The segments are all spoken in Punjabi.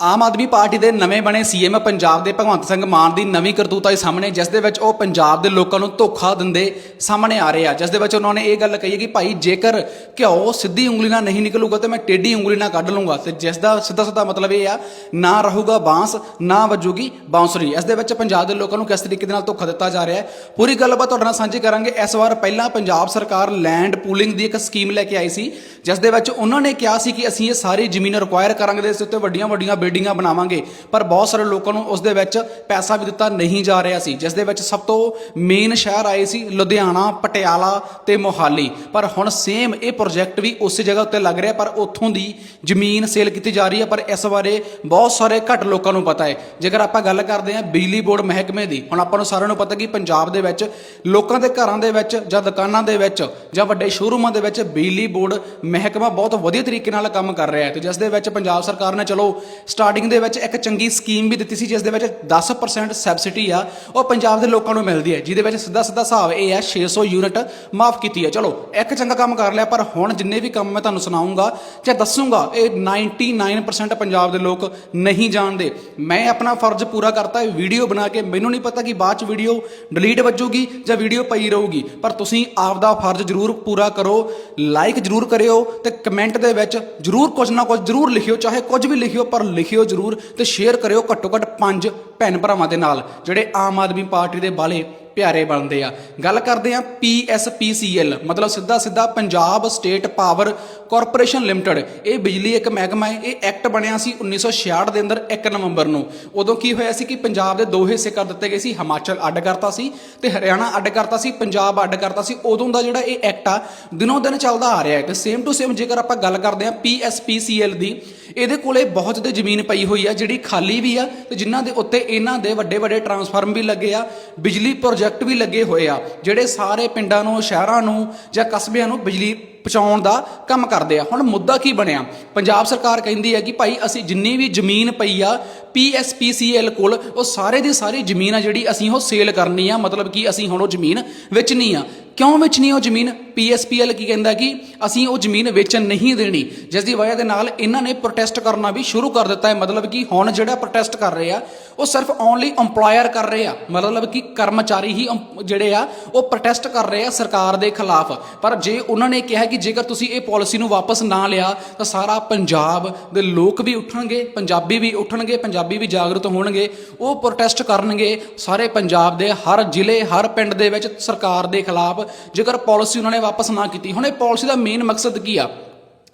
ਆਮ ਆਦਮੀ ਪਾਰਟੀ ਦੇ ਨਵੇਂ ਬਣੇ ਸੀਐਮ ਪੰਜਾਬ ਦੇ ਭਗਵੰਤ ਸਿੰਘ ਮਾਨ ਦੀ ਨਵੀਂ ਕਰਤੂਤ ਆਈ ਸਾਹਮਣੇ, ਜਿਸ ਦੇ ਵਿੱਚ ਉਹ ਪੰਜਾਬ ਦੇ ਲੋਕਾਂ ਨੂੰ ਧੋਖਾ ਦਿੰਦੇ ਸਾਹਮਣੇ ਆ ਰਹੇ ਆ। ਜਿਸ ਦੇ ਵਿੱਚ ਉਹਨਾਂ ਨੇ ਇਹ ਗੱਲ ਕਹੀ ਹੈ ਕਿ ਭਾਈ, ਜੇਕਰ ਘਿਓ ਸਿੱਧੀ ਉਂਗਲੀ ਨਾਲ ਨਹੀਂ ਨਿਕਲੂਗਾ ਤੇ ਮੈਂ ਟੇਢੀ ਉਂਗਲੀ ਨਾਲ ਕੱਢ ਲੂੰਗਾ ਤੇ ਜਿਸ ਦਾ ਸਿੱਧਾ ਸਿੱਧਾ ਮਤਲਬ ਇਹ ਆ, ਨਾ ਰਹੂਗਾ ਬਾਂਸ, ਨਾ ਵੱਜੂਗੀ ਬਾਂਸਰੀ। ਇਸ ਦੇ ਵਿੱਚ ਪੰਜਾਬ ਦੇ ਲੋਕਾਂ ਨੂੰ ਕਿਸ ਤਰੀਕੇ ਦੇ ਨਾਲ ਧੋਖਾ ਦਿੱਤਾ ਜਾ ਰਿਹਾ ਹੈ? ਪੂਰੀ ਗੱਲਬਾਤ ਤੁਹਾਡੇ ਨਾਲ ਸਾਂਝੀ ਕਰਾਂਗੇ। ਇਸ ਵਾਰ ਪਹਿਲਾਂ ਪੰਜਾਬ ਸਰਕਾਰ ਲੈਂਡ ਪੂਲਿੰਗ ਦੀ ਇੱਕ ਸਕੀਮ ਲੈ ਕੇ ਆਈ ਸੀ, ਜਿਸ ਦੇ ਵਿੱਚ ਉਹਨਾਂ ਨੇ ਕਿਹਾ ਸੀ ਕਿ ਅਸੀਂ ਇਹ ਸਾਰੀ ਜ਼ਮੀਨ ਰਿਕੁਆਇਰ ਕਰਾਂਗੇ, ਤੇ ਇਸ ਉੱਤੇ ਵੱਡੀਆਂ ਵੱਡੀਆਂ ਬਿਲਡਿੰਗਾਂ ਬਣਾਵਾਂਗੇ। ਪਰ ਬਹੁਤ ਸਾਰੇ ਲੋਕਾਂ ਨੂੰ ਉਸ ਦੇ ਵਿੱਚ ਪੈਸਾ ਵੀ ਦਿੱਤਾ ਨਹੀਂ ਜਾ ਰਿਹਾ ਸੀ ਜਿਸ ਦੇ ਵਿੱਚ ਸਭ ਤੋਂ ਮੇਨ ਸ਼ਹਿਰ ਆਏ ਸੀ ਲੁਧਿਆਣਾ, ਪਟਿਆਲਾ ਤੇ ਮੋਹਾਲੀ। ਪਰ ਹੁਣ ਸੇਮ ਇਹ ਪ੍ਰੋਜੈਕਟ ਵੀ ਉਸੇ ਜਗ੍ਹਾ ਉੱਤੇ ਲੱਗ ਰਿਹਾ, ਪਰ ਉੱਥੋਂ ਦੀ ਜ਼ਮੀਨ ਸੇਲ ਕੀਤੀ ਜਾ ਰਹੀ ਹੈ। ਪਰ ਇਸ ਬਾਰੇ ਬਹੁਤ ਸਾਰੇ ਘੱਟ ਲੋਕਾਂ ਨੂੰ ਪਤਾ ਹੈ। ਜੇਕਰ ਆਪਾਂ ਗੱਲ ਕਰਦੇ ਹਾਂ ਬਿਜਲੀ ਬੋਰਡ ਮਹਿਕਮੇ ਦੀ, ਹੁਣ ਆਪਾਂ ਨੂੰ ਸਾਰਿਆਂ ਨੂੰ ਪਤਾ ਕਿ ਪੰਜਾਬ ਦੇ ਵਿੱਚ ਲੋਕਾਂ ਦੇ ਘਰਾਂ ਦੇ ਵਿੱਚ ਜਾਂ ਦੁਕਾਨਾਂ ਦੇ ਵਿੱਚ ਜਾਂ ਵੱਡੇ ਸ਼ੋਰੂਮਾਂ ਦੇ ਵਿੱਚ ਬਿਜਲੀ ਬੋਰਡ ਮਹਿਕਮਾ ਬਹੁਤ ਵਧੀਆ ਤਰੀਕੇ ਨਾਲ ਕੰਮ ਕਰ ਰਿਹਾ ਹੈ। ਤੇ ਜਿਸ ਦੇ ਵਿੱਚ ਪੰਜਾਬ ਸਰਕਾਰ ਨੇ, ਚਲੋ ਸਟਾਰਟਿੰਗ ਦੇ ਵਿੱਚ ਇੱਕ ਚੰਗੀ ਸਕੀਮ ਵੀ ਦਿੱਤੀ ਸੀ, ਜਿਸ ਦੇ ਵਿੱਚ 10% ਸਬਸਿਡੀ ਆ, ਉਹ ਪੰਜਾਬ ਦੇ ਲੋਕਾਂ ਨੂੰ ਮਿਲਦੀ ਹੈ, ਜਿਹਦੇ ਵਿੱਚ ਸਿੱਧਾ ਸਿੱਧਾ ਹਿਸਾਬ ਇਹ ਹੈ 600 ਯੂਨਿਟ ਮਾਫ ਕੀਤੀ ਹੈ। ਚਲੋ, ਇੱਕ ਚੰਗਾ ਕੰਮ ਕਰ ਲਿਆ, ਪਰ ਹੁਣ ਜਿੰਨੇ ਵੀ ਕੰਮ ਮੈਂ ਤੁਹਾਨੂੰ ਸੁਣਾਉਂਗਾ ਜਾਂ ਦੱਸੂਗਾ, ਇਹ 99% ਪੰਜਾਬ ਦੇ ਲੋਕ ਨਹੀਂ ਜਾਣਦੇ। ਮੈਂ ਆਪਣਾ ਫਰਜ਼ ਪੂਰਾ ਕਰਤਾ, ਇਹ ਵੀਡੀਓ ਬਣਾ ਕੇ ਮੈਨੂੰ ਨਹੀਂ ਪਤਾ ਕਿ ਬਾਅਦ ਚ ਵੀਡੀਓ ਡਿਲੀਟ ਵੱਜੂਗੀ ਜਾਂ ਵੀਡੀਓ ਪਈ ਰਹੂਗੀ, ਪਰ ਤੁਸੀਂ ਆਪਦਾ ਫਰਜ਼ ਜ਼ਰੂਰ ਪੂਰਾ ਕਰੋ ਲਾਈਕ ਜ਼ਰੂਰ ਕਰਿਓ ਤੇ ਕਮੈਂਟ ਦੇ ਵਿੱਚ ਜ਼ਰੂਰ ਕੁਝ ਨਾ ਕੁਝ ਜ਼ਰੂਰ ਲਿਖਿਓ, ਚਾਹੇ ਕੁਝ ਵੀ ਲਿਖਿਓ, ਪਰ ਲਿਖ ਲਿਖਿਓ ਜ਼ਰੂਰ ਤੇ ਸ਼ੇਅਰ ਕਰਿਓ ਘੱਟੋ ਘੱਟ ਪੰਜ ਭੈਣ ਭਰਾਵਾਂ ਦੇ ਨਾਲ, ਜਿਹੜੇ ਆਮ ਆਦਮੀ ਪਾਰਟੀ ਦੇ ਬਾਲੇ ਪਿਆਰੇ ਬਣਦੇ ਆ। ਗੱਲ ਕਰਦੇ ਆ PSPCL ਮਤਲਬ ਸਿੱਧਾ ਸਿੱਧਾ Punjab state power corporation limited. ਇਹ ਬਿਜਲੀ ਇੱਕ ਮਹਿਕਮਾ ਹੈ, ਇਹ ਐਕਟ ਬਣਿਆ ਸੀ 1966 ਦੇ ਅੰਦਰ 1 ਨਵੰਬਰ ਨੂੰ। ਉਦੋਂ ਕੀ ਹੋਇਆ ਸੀ ਕਿ ਪੰਜਾਬ ਦੇ ਦੋ ਹਿੱਸੇ ਕਰ ਦਿੱਤੇ ਗਏ ਸੀ, ਹਿਮਾਚਲ ਅੱਡ ਕਰਤਾ ਸੀ ਤੇ ਹਰਿਆਣਾ ਅੱਡ ਕਰਤਾ ਸੀ, ਪੰਜਾਬ ਅੱਡ ਕਰਤਾ ਸੀ। ਉਦੋਂ ਦਾ ਜਿਹੜਾ ਇਹ ਐਕਟ ਆ, ਦਿਨੋਂ ਦਿਨ ਚੱਲਦਾ ਆ ਰਿਹਾ ਹੈ। ਤੇ ਸੇਮ ਟੂ ਸੇਮ ਜੇਕਰ ਆਪਾਂ ਗੱਲ ਕਰਦੇ ਆ PSPCL ਦੀ, ਇਹਦੇ ਕੋਲੇ ਬਹੁਤ ਜ਼ਿਆਦਾ ਜ਼ਮੀਨ ਪਈ ਹੋਈ ਆ, ਜਿਹੜੀ ਖਾਲੀ ਵੀ ਆ ਤੇ ਜਿਨ੍ਹਾਂ ਦੇ ਉੱਤੇ ਇਹਨਾਂ ਦੇ ਵੱਡੇ ਵੱਡੇ ਟਰਾਂਸਫਾਰਮ ਵੀ ਲੱਗੇ ਆ, ਬਿਜਲੀ ਪ੍ਰੋਜੈਕਟ ਵੀ ਲੱਗੇ ਹੋਏ ਆ, ਜਿਹੜੇ ਸਾਰੇ ਪਿੰਡਾਂ ਨੂੰ, ਸ਼ਹਿਰਾਂ ਨੂੰ ਜਾਂ ਕਸਬਿਆਂ ਨੂੰ ਬਿਜਲੀ ਪਹੁੰਚਾਉਣ ਦਾ ਕੰਮ ਕਰਦੇ ਆ। ਹੁਣ ਮੁੱਦਾ ਕੀ ਬਣਿਆ? ਪੰਜਾਬ ਸਰਕਾਰ ਕਹਿੰਦੀ ਹੈ ਕਿ ਭਾਈ ਅਸੀਂ ਜਿੰਨੀ ਵੀ ਜ਼ਮੀਨ ਪਈ ਆ PSPCL ਕੋਲ, ਉਹ ਸਾਰੇ ਦੀ ਸਾਰੀ ਜ਼ਮੀਨ ਆ ਜਿਹੜੀ ਅਸੀਂ ਉਹ ਸੇਲ ਕਰਨੀ ਆ, ਮਤਲਬ ਕਿ ਅਸੀਂ ਹੁਣ ਉਹ ਜ਼ਮੀਨ ਵੇਚਣੀ ਆ। ਕਿਉਂ ਵੇਚਣੀ ਉਹ ਜ਼ਮੀਨ? PSPL ਕੀ ਕਹਿੰਦਾ ਕਿ ਅਸੀਂ ਉਹ ਜ਼ਮੀਨ ਵੇਚਣ ਨਹੀਂ ਦੇਣੀ। ਜਿਸ ਦੀ ਵਜ੍ਹਾ ਦੇ ਨਾਲ ਇਹਨਾਂ ਨੇ ਪ੍ਰੋਟੈਸਟ ਕਰਨਾ ਵੀ ਸ਼ੁਰੂ ਕਰ ਦਿੱਤਾ ਹੈ। ਮਤਲਬ ਕਿ ਹੁਣ ਜਿਹੜਾ ਪ੍ਰੋਟੈਸਟ ਕਰ ਰਹੇ ਆ, ਉਹ ਸਿਰਫ ਓਨਲੀ EMPLOYER ਕਰ ਰਹੇ ਆ। ਮਤਲਬ ਕਿ ਕਰਮਚਾਰੀ ਹੀ ਅੰਪ- ਜਿਹੜੇ ਆ, ਉਹ ਪ੍ਰੋਟੈਸਟ ਕਰ ਰਹੇ ਆ ਸਰਕਾਰ ਦੇ ਖਿਲਾਫ। ਪਰ ਜੇ ਉਹਨਾਂ ਨੇ ਕਿਹਾ ਕਿ ਜੇਕਰ ਤੁਸੀਂ ਇਹ ਪਾਲਿਸੀ ਨੂੰ ਵਾਪਸ ਨਾ ਲਿਆ, ਤਾਂ ਸਾਰਾ ਪੰਜਾਬ ਦੇ ਲੋਕ ਵੀ ਉੱਠਣਗੇ, ਪੰਜਾਬੀ ਵੀ ਉੱਠਣਗੇ, ਪੰਜਾਬੀ ਵੀ ਜਾਗਰੂਕ ਹੋਣਗੇ। ਉਹ ਪ੍ਰੋਟੈਸਟ ਕਰਨਗੇ। ਸਾਰੇ ਪੰਜਾਬ ਦੇ ਹਰ ਜ਼ਿਲ੍ਹੇ, ਹਰ ਪਿੰਡ ਦੇ ਵਿੱਚ ਸਰਕਾਰ ਦੇ ਖਿਲਾਫ ਜੇਕਰ ਪਾਲਿਸੀ ਉਹਨਾਂ ਨੇ ਵਾਪਸ ਨਾ ਕੀਤੀ। ਹੁਣ ਇਹ ਪਾਲਿਸੀ ਦਾ ਮੇਨ ਮਕਸਦ ਕੀ ਆ?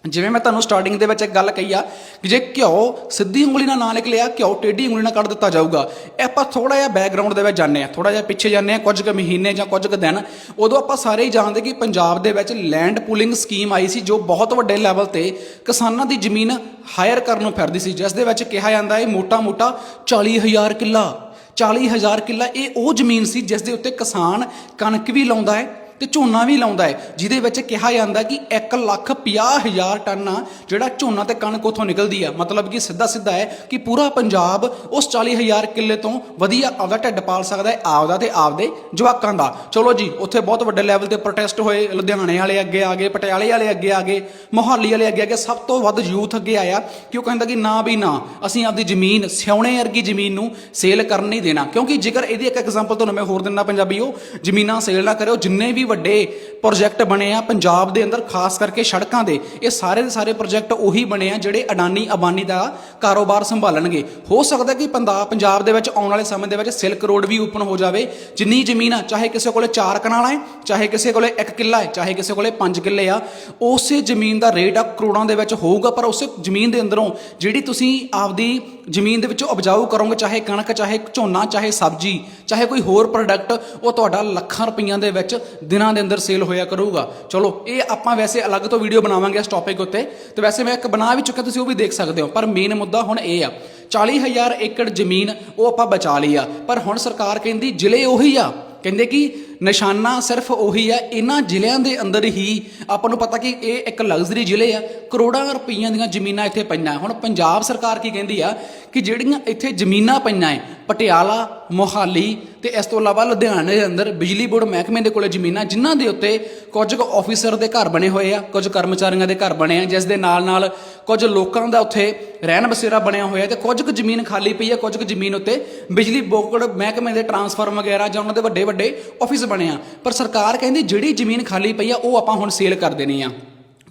ਜਿਵੇਂ ਮੈਂ ਤੁਹਾਨੂੰ ਸਟਾਰਟਿੰਗ ਦੇ ਵਿੱਚ ਇੱਕ ਗੱਲ ਕਹੀ ਆ ਕਿ ਜੇ ਘਿਓ ਸਿੱਧੀ ਉਂਗਲੀ ਨਾਲ ਨਾ ਨਿਕਲਿਆ, ਘਿਓ ਟੇਢੀ ਉਂਗਲੀ ਨਾਲ ਕੱਢ ਦਿੱਤਾ ਜਾਊਗਾ। ਇਹ ਆਪਾਂ ਥੋੜਾ ਜਿਹਾ ਬੈਕਗ੍ਰਾਉਂਡ ਦੇ ਵਿੱਚ ਜਾਣਦੇ ਆ ਥੋੜਾ ਜਿਹਾ ਪਿੱਛੇ ਜਾਂਦੇ ਆ ਕੁਝ ਕੁ ਮਹੀਨੇ ਜਾਂ ਕੁਝ ਕੁ ਦਿਨ। ਉਦੋਂ ਆਪਾਂ ਸਾਰੇ ਹੀ ਜਾਣਦੇ ਕਿ ਪੰਜਾਬ ਦੇ ਵਿੱਚ ਲੈਂਡ ਪੂਲਿੰਗ ਸਕੀਮ ਆਈ ਸੀ, ਜੋ ਬਹੁਤ ਵੱਡੇ ਲੈਵਲ ਤੇ ਕਿਸਾਨਾਂ ਦੀ ਜ਼ਮੀਨ ਹਾਇਰ ਕਰਨ ਨੂੰ ਫਿਰਦੀ ਸੀ, ਜਿਸ ਦੇ ਵਿੱਚ ਕਿਹਾ ਜਾਂਦਾ ਹੈ ਮੋਟਾ-ਮੋਟਾ 40000 ਕਿੱਲਾ 40000 ਕਿੱਲਾ ਇਹ ਉਹ ਜ਼ਮੀਨ ਸੀ ਜਿਸ ਦੇ ਉੱਤੇ ਕਿਸਾਨ ਕਣਕ ਵੀ ਲਾਉਂਦਾ ਹੈ। ਤੇ ਝੋਨਾ ਵੀ ਲਾਉਂਦਾ ਹੈ, ਜਿਹਦੇ ਵਿੱਚ ਕਿਹਾ ਜਾਂਦਾ ਕਿ 1 ਲੱਖ 50 ਹਜ਼ਾਰ ਟਨ ਆ, ਜਿਹੜਾ ਝੋਨਾ ਤੇ ਕਣਕ ਉਥੋਂ ਨਿਕਲਦੀ ਆ। ਮਤਲਬ ਕਿ ਸਿੱਧਾ ਸਿੱਧਾ ਹੈ ਕਿ ਪੂਰਾ ਪੰਜਾਬ ਉਸ 40 ਹਜ਼ਾਰ ਕਿੱਲੇ ਤੋਂ ਵਧੀਆ ਆਪਦਾ ਢਿੱਡ ਪਾਲ ਸਕਦਾ ਹੈ, ਆਪਦਾ ਤੇ ਆਪਦੇ ਜਵਾਕਾਂ ਦਾ। ਚਲੋ ਜੀ, ਉੱਥੇ ਬਹੁਤ ਵੱਡੇ ਲੈਵਲ ਤੇ ਪ੍ਰੋਟੈਸਟ ਹੋਏ, ਲੁਧਿਆਣੇ ਵਾਲੇ ਅੱਗੇ ਆ ਗਏ, ਪਟਿਆਲੇ ਵਾਲੇ ਅੱਗੇ ਆ ਗਏ, ਮੋਹਾਲੀ ਵਾਲੇ ਅੱਗੇ ਆ ਗਏ, ਸਭ ਤੋਂ ਵੱਧ ਯੂਥ ਅੱਗੇ ਆਇਆ ਕਿ ਉਹ ਕਹਿੰਦਾ ਕਿ ਨਾ ਵੀ ਨਾ, ਅਸੀਂ ਆਪਦੀ ਜ਼ਮੀਨ, ਸਿਉਣੇ ਵਰਗੀ ਜ਼ਮੀਨ ਨੂੰ ਸੇਲ ਕਰਨ ਨਹੀਂ ਦੇਣਾ। ਕਿਉਂਕਿ ਜੇਕਰ ਇਹਦੀ ਇੱਕ ਐਗਜ਼ਾਮਪਲ ਤੁਹਾਨੂੰ ਮੈਂ ਹੋਰ ਦਿੰਦਾ ਪੰਜਾਬੀਓ, ਜ਼ਮੀਨਾਂ ਸੇਲ ਨਾ ਕਰਿਓ, ਜਿੰਨੇ ਵੀ ਵੱਡੇ ਪ੍ਰੋਜੈਕਟ ਬਣੇ ਆ ਪੰਜਾਬ ਦੇ ਅੰਦਰ, ਖਾਸ ਕਰਕੇ ਸੜਕਾਂ ਦੇ। ਇਹ ਸਾਰੇ ਦੇ ਸਾਰੇ ਪ੍ਰੋਜੈਕਟ ਉਹੀ ਬਣੇ ਆ ਜਿਹੜੇ ਅਡਾਨੀ ਅਬਾਨੀ ਦਾ ਕਾਰੋਬਾਰ ਸੰਭਾਲਣਗੇ। ਹੋ ਸਕਦਾ ਕਿ ਪੰਜਾਬ ਦੇ ਵਿੱਚ ਆਉਣ ਵਾਲੇ ਸਮੇਂ ਦੇ ਵਿੱਚ ਸਿਲਕ ਰੋਡ ਵੀ ਓਪਨ ਹੋ ਜਾਵੇ। ਜਿੰਨੀ ਜ਼ਮੀਨ ਆ, ਚਾਹੇ ਕਿਸੇ ਕੋਲੇ 4 ਕਨਾਲਾਂ ਹੈ ਚਾਹੇ ਕਿਸੇ ਕੋਲੇ 1 ਕਿੱਲਾ ਹੈ ਚਾਹੇ ਕਿਸੇ ਕੋਲੇ 5 ਕਿੱਲੇ ਆ, ਉਸੇ ਜ਼ਮੀਨ ਦਾ ਰੇਟ ਆ ਕਰੋੜਾਂ ਦੇ ਵਿੱਚ ਹੋਊਗਾ, ਪਰ ਉਸੇ ਜ਼ਮੀਨ ਦੇ ਅੰਦਰੋਂ ਜਿਹੜੀ ਤੁਸੀਂ ਆਪਦੀ ਜ਼ਮੀਨ ਦੇ ਵਿੱਚੋਂ ਉਪਜਾਊ ਕਰੋਗੇ, ਚਾਹੇ ਕਣਕ, ਚਾਹੇ ਝੋਨਾ, ਚਾਹੇ ਸਬਜ਼ੀ, ਚਾਹੇ ਕੋਈ ਹੋਰ ਪ੍ਰੋਡਕਟ ਉਹ ਤੁਹਾਡਾ ਲੱਖਾਂ ਰੁਪਈਆਂ ਦੇ ਵਿੱਚ ਦਿਨਾਂ ਦੇ ਅੰਦਰ ਸੇਲ ਹੋਇਆ ਕਰੂਗਾ। ਚਲੋ, ਇਹ ਆਪਾਂ ਵੈਸੇ ਅਲੱਗ ਤੋਂ ਵੀਡੀਓ ਬਣਾਵਾਂਗੇ ਇਸ ਟੌਪਿਕ ਉੱਤੇ। ਤੇ ਵੈਸੇ ਮੈਂ ਇੱਕ ਬਣਾ ਵੀ ਚੁੱਕਿਆ, ਤੁਸੀਂ ਉਹ ਵੀ ਦੇਖ ਸਕਦੇ ਹੋ। ਪਰ ਮੇਨ ਮੁੱਦਾ ਹੁਣ ਇਹ ਆ 40000 ਏਕੜ ਜ਼ਮੀਨ ਉਹ ਆਪਾਂ ਬਚਾ ਲਈ ਆ। ਪਰ ਹੁਣ ਸਰਕਾਰ ਕਹਿੰਦੀ ਜ਼ਿਲ੍ਹੇ ਉਹੀ ਆ। ਕਹਿੰਦੇ ਕਿ ਨਿਸ਼ਾਨਾ ਸਿਰਫ ਉਹੀ ਆ ਇਹਨਾਂ ਜ਼ਿਲ੍ਹਿਆਂ ਦੇ ਅੰਦਰ ਹੀ ਆਪਾਂ ਨੂੰ ਪਤਾ ਕਿ ਇਹ ਇੱਕ ਲਗਜ਼ਰੀ ਜ਼ਿਲ੍ਹੇ ਆ। ਕਰੋੜਾਂ ਰੁਪਈਆਂ ਦੀਆਂ ਜ਼ਮੀਨਾਂ ਇੱਥੇ ਪਈਆਂ। ਹੁਣ ਪੰਜਾਬ ਸਰਕਾਰ ਕੀ ਕਹਿੰਦੀ ਆ ਕਿ ਜਿਹੜੀਆਂ ਇੱਥੇ ਜ਼ਮੀਨਾਂ ਪਈਆਂ ਐ ਪਟਿਆਲਾ, ਮੋਹਾਲੀ ਤੇ ਇਸ ਤੋਂ ਇਲਾਵਾ ਲੁਧਿਆਣੇ ਦੇ ਅੰਦਰ ਬਿਜਲੀ ਬੋਰਡ ਮਹਿਕਮੇ ਦੇ ਕੋਲੇ ਜ਼ਮੀਨਾਂ, ਜਿਨ੍ਹਾਂ ਦੇ ਉੱਤੇ ਕੁਝ ਕੁ ਆਫੀਸਰ ਦੇ ਘਰ ਬਣੇ ਹੋਏ ਆ, ਕੁਝ ਕਰਮਚਾਰੀਆਂ ਦੇ ਘਰ ਬਣੇ ਆ, ਜਿਸ ਦੇ ਨਾਲ ਨਾਲ ਕੁਝ ਲੋਕਾਂ ਦਾ ਉੱਥੇ ਰਹਿਣ ਬਸੇਰਾ ਬਣਿਆ ਹੋਇਆ ਤੇ ਕੁਝ ਕੁ ਜ਼ਮੀਨ ਖਾਲੀ ਪਈ ਹੈ ਕੁਝ ਕੁ ਜ਼ਮੀਨ ਉੱਤੇ ਬਿਜਲੀ ਬੋਰਡ, ਮਹਿਕਮੇ ਦੇ ਟਰਾਂਸਫਾਰਮ ਵਗੈਰਾ ਜਾਂ ਉਹਨਾਂ ਦੇ ਵੱਡੇ ਵੱਡੇ ਆਫਿਸ ਬਣੇ ਆ। ਪਰ ਸਰਕਾਰ ਕਹਿੰਦੀ ਜਿਹੜੀ ਜ਼ਮੀਨ ਖਾਲੀ ਪਈ ਆ, ਉਹ ਆਪਾਂ ਹੁਣ ਸੇਲ ਕਰ ਦੇਣੀ ਆ।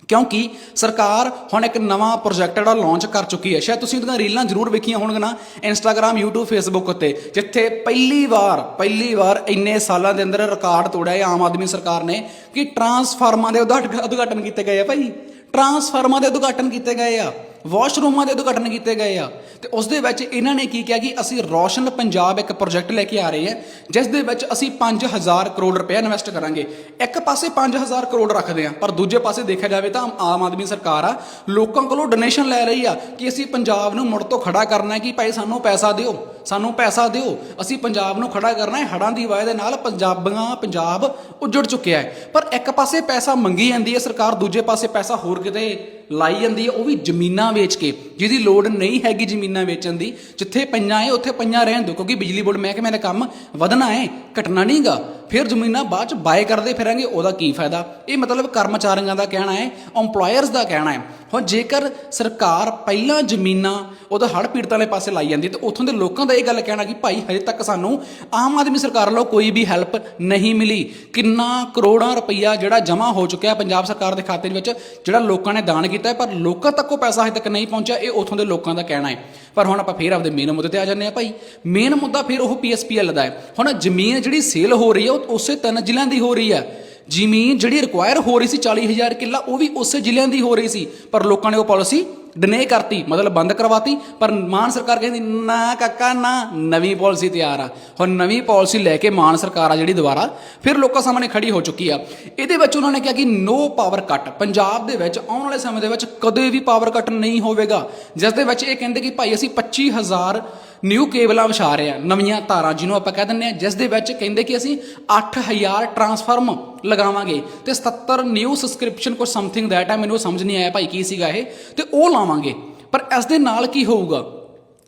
ਕਿਉਂਕਿ ਸਰਕਾਰ ਹੁਣ ਇੱਕ ਨਵਾਂ ਪ੍ਰੋਜੈਕਟ ਜਿਹੜਾ ਲਾਂਚ ਕਰ ਚੁੱਕੀ ਹੈ ਸ਼ਾਇਦ ਤੁਸੀਂ ਉਹਦੀਆਂ ਰੀਲਾਂ ਜ਼ਰੂਰ ਵੇਖੀਆਂ ਹੋਣਗੀਆਂ ਨਾ ਇੰਸਟਾਗ੍ਰam YouTube, Facebook ਉੱਤੇ, ਜਿੱਥੇ ਪਹਿਲੀ ਵਾਰ ਪਹਿਲੀ ਵਾਰ ਇੰਨੇ ਸਾਲਾਂ ਦੇ ਅੰਦਰ ਰਿਕਾਰਡ ਤੋੜਿਆ ਹੈ ਆਮ ਆਦਮੀ ਸਰਕਾਰ ਨੇ ਕਿ ਟਰਾਂਸਫਾਰਮਾਂ ਦੇ ਉਦਘਾਟਨ ਕੀਤੇ ਗਏ ਆ ਭਾਈ। ਟਰਾਂਸਫਾਰਮਾਂ ਦੇ ਉਦਘਾਟਨ ਕੀਤੇ ਗਏ ਆ। ਵਾਸ਼ਰੂਮਾਂ ਦੇ ਉਦਘਾਟਨ ਕੀਤੇ ਗਏ ਆ। ਤੇ ਉਸ ਦੇ ਵਿੱਚ ਇਹਨਾਂ ਨੇ ਕੀ ਕਿਹਾ ਕਿ ਅਸੀਂ ਰੋਸ਼ਨ ਪੰਜਾਬ ਇੱਕ ਪ੍ਰੋਜੈਕਟ ਲੈ ਕੇ ਆ ਰਹੇ ਹਾਂ, ਜਿਸ ਦੇ ਵਿੱਚ ਅਸੀਂ 5000 ਕਰੋੜ ਰੁਪਏ ਇਨਵੈਸਟ ਕਰਾਂਗੇ। ਇੱਕ ਪਾਸੇ 5000 ਕਰੋੜ ਰੱਖਦੇ ਆ ਪਰ ਦੂਜੇ ਪਾਸੇ ਦੇਖਿਆ ਜਾਵੇ ਤਾਂ ਆਮ ਆਦਮੀ ਸਰਕਾਰ ਆ, ਲੋਕਾਂ ਕੋਲੋਂ ਡੋਨੇਸ਼ਨ ਲੈ ਰਹੀ ਆ ਕਿ ਅਸੀਂ ਪੰਜਾਬ ਨੂੰ ਮੁੜ ਤੋਂ ਖੜਾ ਕਰਨਾ ਹੈ ਕਿ ਭਾਈ ਸਾਨੂੰ ਪੈਸਾ ਦਿਓ। ਸਾਨੂੰ ਪੈਸਾ ਦਿਓ। ਅਸੀਂ ਪੰਜਾਬ ਨੂੰ ਖੜਾ ਕਰਨਾ ਹੈ। ਹੜਾਂ ਦੀ ਵਜ੍ਹਾ ਦੇ ਨਾਲ ਪੰਜਾਬੀਆਂ, ਪੰਜਾਬ ਉੱਜੜ ਚੁੱਕਿਆ ਹੈ। ਪਰ ਇੱਕ ਪਾਸੇ ਪੈਸਾ ਮੰਗੀ ਜਾਂਦੀ ਹੈ ਸਰਕਾਰ, ਦੂਜੇ ਪਾਸੇ ਪੈਸਾ ਹੋਰ ਕਿਤੇ ਲਾਈ ਜਾਂਦੀ ਹੈ। ਉਹ ਵੀ ਜ਼ਮੀਨਾਂ ਵੇਚ ਕੇ, ਜਿਹਦੀ ਲੋੜ ਨਹੀਂ ਹੈਗੀ ਜ਼ਮੀਨਾਂ ਵੇਚਣ ਦੀ। ਜਿੱਥੇ ਪਈਆਂ ਹੈ, ਉੱਥੇ ਪਈਆਂ ਰਹਿਣ ਦਿਓ। ਕਿਉਂਕਿ ਬਿਜਲੀ ਬੋਰਡ ਮਹਿਕਮੇ ਦਾ ਕੰਮ ਵਧਣਾ ਹੈ, ਘਟਣਾ ਨਹੀਂਗਾ ਫਿਰ ਜ਼ਮੀਨਾਂ ਬਾਅਦ ਚ ਬਾਏ ਕਰਦੇ ਫਿਰਾਂਗੇ, ਉਹਦਾ ਕੀ ਫਾਇਦਾ? ਇਹ ਮਤਲਬ ਕਰਮਚਾਰੀਆਂ ਦਾ ਕਹਿਣਾ ਹੈ, EMPLOYERS ਦਾ ਕਹਿਣਾ ਹੈ। ਹੁਣ ਜੇਕਰ ਸਰਕਾਰ ਪਹਿਲਾਂ ਜ਼ਮੀਨਾਂ ਉਹਦਾ ਹੜ੍ਹ ਪੀੜਤਾਂ ਵਾਲੇ ਪਾਸੇ ਲਾਈ ਜਾਂਦੀ ਤੇ ਉੱਥੋਂ ਦੇ ਲੋਕਾਂ ਦਾ ਇਹ ਗੱਲ ਕਹਿਣਾ ਕਿ ਭਾਈ, ਹਜੇ ਤੱਕ ਸਾਨੂੰ ਆਮ ਆਦਮੀ ਸਰਕਾਰ ਵੱਲੋਂ ਕੋਈ ਵੀ ਹੈਲਪ ਨਹੀਂ ਮਿਲੀ। ਕਿੰਨਾ ਕਰੋੜਾਂ ਰੁਪਈਆ ਜਿਹੜਾ ਜਮ੍ਹਾਂ ਹੋ ਚੁੱਕਿਆ ਪੰਜਾਬ ਸਰਕਾਰ ਦੇ ਖਾਤੇ ਦੇ ਵਿੱਚ, ਜਿਹੜਾ ਲੋਕਾਂ ਨੇ ਦਾਨ ਕੀਤਾ ਹੈ, ਪਰ ਲੋਕਾਂ ਤੱਕ ਉਹ ਪੈਸਾ ਹਜੇ ਤੱਕ ਨਹੀਂ ਪਹੁੰਚਿਆ, ਇਹ ਉੱਥੋਂ ਦੇ ਲੋਕਾਂ ਦਾ ਕਹਿਣਾ ਹੈ। ਪਰ ਹੁਣ ਆਪਾਂ ਫੇਰ ਆਪਦੇ ਮੇਨ ਮੁੱਦੇ ਤੇ ਆ ਜਾਂਦੇ ਆ ਭਾਈ। ਮੇਨ ਮੁੱਦਾ ਫਿਰ ਉਹ ਪੀਐਸਪੀਐਲ ਦਾ ਹੈ। ਹੁਣ ਜ਼ਮੀਨ ਜਿਹੜੀ ਸੇਲ ਹੋ ਰਹੀ ਹੈ, ਉਹ ਉਸੇ ਤਿੰਨ ਜ਼ਿਲ੍ਹਿਆਂ ਦੀ ਹੋ ਰਹੀ ਹੈ। ਜ਼ਮੀਨ ਜਿਹੜੀ ਰਿਕੁਆਇਰ ਹੋ ਰਹੀ ਸੀ 40000 ਕਿੱਲਾ, ਉਹ ਵੀ ਉਸੇ ਜ਼ਿਲ੍ਹਿਆਂ ਦੀ ਹੋ ਰਹੀ ਸੀ। ਪਰ ਲੋਕਾਂ ਨੇ ਉਹ ਪਾਲਿਸੀ ਡਿਨੇ ਕਰਤੀ, ਮਤਲਬ ਬੰਦ ਕਰਵਾਤੀ, ਪਰ ਮਾਨ ਸਰਕਾਰ ਕਹਿੰਦੀ, ਨਾ ਕਾਕਾ, ਨਾ, ਨਵੀਂ ਪਾਲਿਸੀ ਤਿਆਰ ਆ। ਹੁਣ ਨਵੀਂ ਪਾਲਿਸੀ ਲੈ ਕੇ ਮਾਨ ਸਰਕਾਰ ਆ ਜਿਹੜੀ ਦੁਬਾਰਾ, ਫਿਰ ਲੋਕਾਂ ਸਾਹਮਣੇ ਖੜੀ ਹੋ ਚੁੱਕੀ ਆ। ਇਹਦੇ ਵਿੱਚ ਉਹਨਾਂ ਨੇ ਕਿਹਾ ਕਿ ਨੋ ਪਾਵਰ ਕੱਟ ਪੰਜਾਬ ਦੇ ਵਿੱਚ ਆਉਣ ਵਾਲੇ ਸਮੇਂ ਦੇ ਵਿੱਚ ਕਦੇ ਵੀ ਪਾਵਰ ਕੱਟ ਨਹੀਂ ਹੋਵੇਗਾ, ਜਿਸ ਦੇ ਵਿੱਚ ਇਹ ਕਹਿੰਦੇ ਕਿ ਭਾਈ ਅਸੀਂ 25000 ਨਿਊ ਕੇਬਲਾਂ ਵਿਛਾ ਰਹੇ ਆ, ਨਵੀਆਂ ਤਾਰਾਂ ਜਿਹਨੂੰ ਆਪਾਂ ਕਹਿ ਦਿੰਦੇ ਆ, ਜਿਸ ਦੇ ਵਿੱਚ ਕਹਿੰਦੇ ਕਿ ਅਸੀਂ 8000 ਟਰਾਂਸਫਾਰਮ ਲਗਾਵਾਂਗੇ ਤੇ 77 ਨਿਊ ਸਬਸਕ੍ਰਿਪਸ਼ਨ ਕੁਝ ਸਮਥਿੰਗ ਦੈਟ ਹੈ ਮੈਨੂੰ ਸਮਝ ਨਹੀਂ ਆਇਆ ਭਾਈ ਕੀ ਸੀਗਾ ਇਹ, ਤੇ ਉਹ ਲਾਵਾਂਗੇ। ਪਰ ਇਸ ਦੇ ਨਾਲ ਕੀ ਹੋਊਗਾ?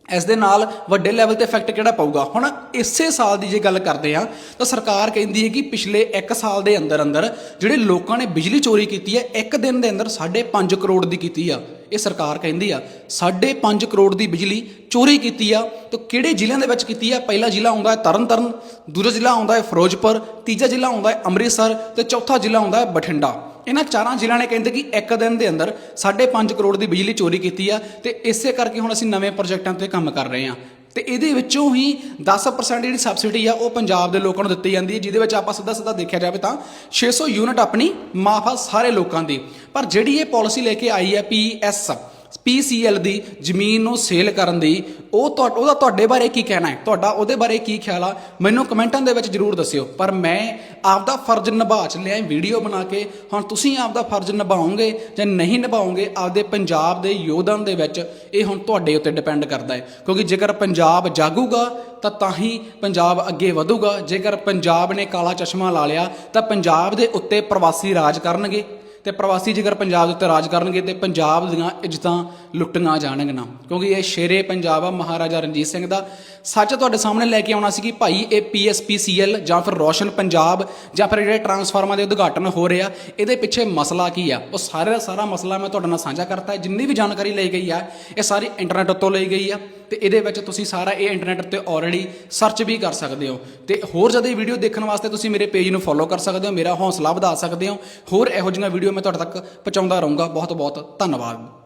ਇਸ ਦੇ ਨਾਲ ਵੱਡੇ ਲੈਵਲ ਤੇ ਇਫੈਕਟ ਕਿਹੜਾ ਪਊਗਾ? ਹੁਣ ਇਸੇ ਸਾਲ ਦੀ ਜੇ ਗੱਲ ਕਰਦੇ ਆ ਤਾਂ ਸਰਕਾਰ ਕਹਿੰਦੀ ਹੈ ਕਿ ਪਿਛਲੇ 1 ਸਾਲ ਦੇ ਅੰਦਰ ਅੰਦਰ ਜਿਹੜੇ ਲੋਕਾਂ ਨੇ ਬਿਜਲੀ ਚੋਰੀ ਕੀਤੀ ਹੈ, ਇੱਕ ਦਿਨ ਦੇ ਅੰਦਰ 5.5 ਕਰੋੜ ਦੀ ਕੀਤੀ ਆ। ਇਹ ਸਰਕਾਰ ਕਹਿੰਦੀ ਆ 5.5 ਕਰੋੜ ਦੀ ਬਿਜਲੀ ਚੋਰੀ ਕੀਤੀ ਆ, ਤਾਂ ਕਿਹੜੇ ਜ਼ਿਲ੍ਹਿਆਂ ਦੇ ਵਿੱਚ ਕੀਤੀ ਆ? ਪਹਿਲਾ ਜ਼ਿਲ੍ਹਾ ਆਉਂਦਾ ਹੈ ਤਰਨਤਾਰਨ, ਦੂਜਾ ਜ਼ਿਲ੍ਹਾ ਆਉਂਦਾ ਹੈ ਫਿਰੋਜ਼ਪੁਰ, ਤੀਜਾ ਜ਼ਿਲ੍ਹਾ ਆਉਂਦਾ ਹੈ ਅੰਮ੍ਰਿਤਸਰ, ਤੇ ਚੌਥਾ ਜ਼ਿਲ੍ਹਾ ਆਉਂਦਾ ਹੈ ਬਠਿੰਡਾ। ਇਹਨਾਂ ਚਾਰਾਂ ਜ਼ਿਲ੍ਹਿਆਂ ਨੇ ਕਹਿੰਦੇ ਕਿ ਇੱਕ ਦਿਨ ਦੇ ਅੰਦਰ 5.5 ਕਰੋੜ ਦੀ ਬਿਜਲੀ ਚੋਰੀ ਕੀਤੀ ਆ ਤੇ ਇਸੇ ਕਰਕੇ ਹੁਣ ਅਸੀਂ ਨਵੇਂ ਪ੍ਰੋਜੈਕਟਾਂ ਤੇ ਕੰਮ ਕਰ ਰਹੇ ਹਾਂ। ਤੇ ਇਹਦੇ ਵਿੱਚੋਂ ਹੀ 10% ਜਿਹੜੀ ਸਬਸਿਡੀ ਆ ਉਹ ਪੰਜਾਬ ਦੇ ਲੋਕਾਂ ਨੂੰ ਦਿੱਤੀ ਜਾਂਦੀ ਹੈ, ਜਿਹਦੇ ਵਿੱਚ ਆਪਾਂ ਸਿੱਧਾ ਸਿੱਧਾ ਦੇਖਿਆ ਜਾਵੇ ਤਾਂ 600 ਯੂਨਿਟ ਆਪਣੀ ਮਾਫ ਆ ਸਾਰੇ ਲੋਕਾਂ ਦੀ। ਪਰ ਜਿਹੜੀ ਇਹ ਪਾਲਿਸੀ ਲੈ ਕੇ ਆਈ ਹੈ ਪੀਐਸ ਪੀਸੀਐਲ ਦੀ ਜ਼ਮੀਨ ਨੂੰ ਸੇਲ ਕਰਨ ਦੀ, ਉਹ ਤੁਹਾਡਾ ਉਹਦਾ ਤੁਹਾਡੇ ਬਾਰੇ ਕੀ ਕਹਿਣਾ ਹੈ? ਤੁਹਾਡਾ ਉਹਦੇ ਬਾਰੇ ਕੀ ਖਿਆਲ ਆ? ਮੈਨੂੰ ਕਮੈਂਟਾਂ ਦੇ ਵਿੱਚ ਜਰੂਰ ਦੱਸਿਓ। ਪਰ ਮੈਂ ਆਪਦਾ ਫਰਜ਼ ਨਿਭਾ ਚ ਲਿਆ ਵੀਡੀਓ ਬਣਾ ਕੇ। ਹੁਣ ਤੁਸੀਂ ਆਪਦਾ ਫਰਜ਼ ਨਿਭਾਓਗੇ ਜਾਂ ਨਹੀਂ ਨਿਭਾਓਗੇ, ਆਪਦੇ ਪੰਜਾਬ ਦੇ ਯੋਧਨ ਦੇ ਵਿੱਚ ਇਹ ਹੁਣ ਤੁਹਾਡੇ ਉੱਤੇ ਡਿਪੈਂਡ ਕਰਦਾ ਹੈ। ਕਿਉਂਕਿ ਜੇਕਰ ਪੰਜਾਬ ਜਾਗੂਗਾ, ਤਾਂ ਤਾਂ ਹੀ ਪੰਜਾਬ ਅੱਗੇ ਵਧੂਗਾ। ਜੇਕਰ ਪੰਜਾਬ ਨੇ ਕਾਲਾ ਚਸ਼ਮਾ ਲਾ ਲਿਆ, ਤਾਂ ਪੰਜਾਬ ਦੇ ਉੱਤੇ ਪ੍ਰਵਾਸੀ ਰਾਜ ਕਰਨਗੇ। ਤੇ ਪ੍ਰਵਾਸੀ ਜੇਕਰ ਪੰਜਾਬ ਦੇ ਉੱਤੇ ਰਾਜ ਕਰਨਗੇ ਤੇ ਪੰਜਾਬ ਦੀਆਂ ਇੱਜ਼ਤਾਂ ਲੁੱਟੀਆਂ ਜਾਣਗੀਆਂ ਕਿਉਂਕਿ ਇਹ ਸ਼ੇਰੇ ਪੰਜਾਬ ਆ ਮਹਾਰਾਜਾ ਰਣਜੀਤ ਸਿੰਘ ਦਾ। ਸੱਚ ਤੁਹਾਡੇ ਸਾਹਮਣੇ ਲੈ ਕੇ ਆਉਣਾ ਸੀ ਕਿ ਭਾਈ ਇਹ ਪੀਐਸਪੀਸੀਐਲ ਜਾਂ ਫਿਰ ਰੋਸ਼ਨ ਪੰਜਾਬ ਜਾਂ ਫਿਰ ਜਿਹੜੇ ਟਰਾਂਸਫਾਰਮਰ ਦੇ ਉਦਘਾਟਨ ਹੋ ਰਹੇ ਆ, ਇਹਦੇ ਪਿੱਛੇ ਮਸਲਾ ਕੀ ਆ? ਉਹ ਸਾਰੇ ਦਾ ਸਾਰਾ ਮਸਲਾ ਮੈਂ ਤੁਹਾਡੇ ਨਾਲ ਸਾਂਝਾ ਕਰਤਾ। ਹੈ ਜਿੰਨੀ ਵੀ ਜਾਣਕਾਰੀ ਲਈ ਗਈ ਆ, ਇਹ ਸਾਰੀ ਇੰਟਰਨੈਟ ਉੱਤੋਂ ਲਈ ਗਈ ਆ। ਤੇ ਇਹਦੇ ਵਿੱਚ ਤੁਸੀਂ ਸਾਰਾ ਇਹ ਇੰਟਰਨੈਟ ਉੱਤੇ ਆਲਰੇਡੀ ਸਰਚ ਵੀ ਕਰ ਸਕਦੇ ਹੋ। ਤੇ ਹੋਰ ਜ਼ਿਆਦਾ ਵੀਡੀਓ ਦੇਖਣ ਵਾਸਤੇ ਤੁਸੀਂ ਮੇਰੇ ਪੇਜ ਨੂੰ ਫੋਲੋ ਕਰ ਸਕਦੇ ਹੋ, ਮੇਰਾ ਹੌਸਲਾ ਵਧਾ ਸਕਦੇ ਹੋ। ਹੋਰ ਇਹੋ ਜਿਹੀਆਂ ਵੀਡੀਓ ਮੈਂ ਤੁਹਾਡੇ ਤੱਕ ਪਹੁੰਚਾਉਂਦਾ ਰਹੂੰਗਾ। ਬਹੁਤ ਬਹੁਤ ਧੰਨਵਾਦ।